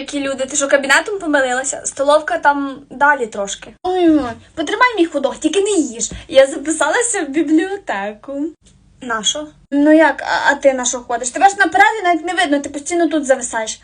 які люди. Ти що кабінетом помилилася? Столовка там далі трошки. Ой, потримай мій ходок, тільки не їж. Я записалася в бібліотеку. На що? Ну як, а, а ти на що ходиш? Тебе ж напереді навіть не видно, ти постійно тут зависаєш.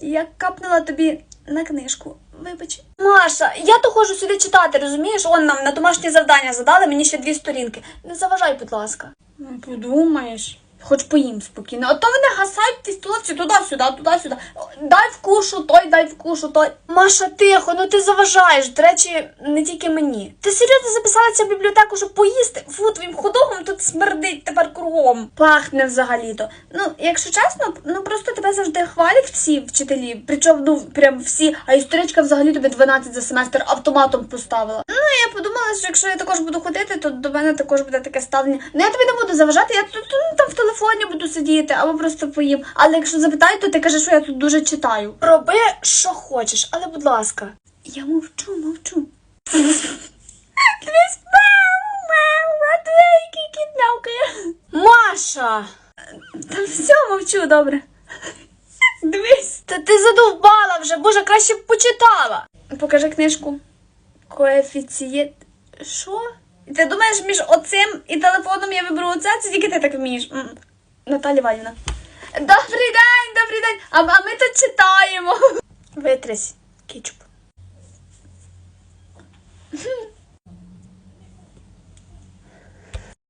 Я капнула тобі на книжку. Вибач. Маша, я то ходжу сюди читати, розумієш? Он нам на домашнє завдання задали, мені ще дві сторінки. Не заважай, будь ласка. Ну, подумаєш. Хоч поїм спокійно. А то вони гасають ті туди-сюди, туди-сюди. Дай вкушу той, дай вкушу той. Маша, тихо, ну ти заважаєш. До речі, не тільки мені. Ти серйозно записалася в бібліотеку, щоб поїсти? Фу, твоїм ходогом тут смердить тепер кругом. Пахне взагалі-то. Ну, якщо чесно, ну просто тебе завжди хвалять всі вчителі. Причому ну прям всі, а історичка взагалі тобі 12 за семестр автоматом поставила. Ну, я подумала, що якщо я також буду ходити, то до мене також буде таке ставлення. Ну я тобі не буду заважати, я тут ну, там в телефоні буду сидіти або просто поїм. Але якщо запитають, то ти кажеш, що я тут дуже читаю. Роби, що хочеш, але будь ласка. Я мовчу, мовчу. Маша! Та все, мовчу, добре. Дивись. Та ти задовбала вже, боже, краще б почитала. Покажи книжку. Коефіцієнт. Що? Ти думаєш, між оцим і телефоном я виберу оце? Це тільки ти так вмієш. М. Наталя Валівна. Добрий день, добрий день. А, а ми тут читаємо. Витрись, кетчуп.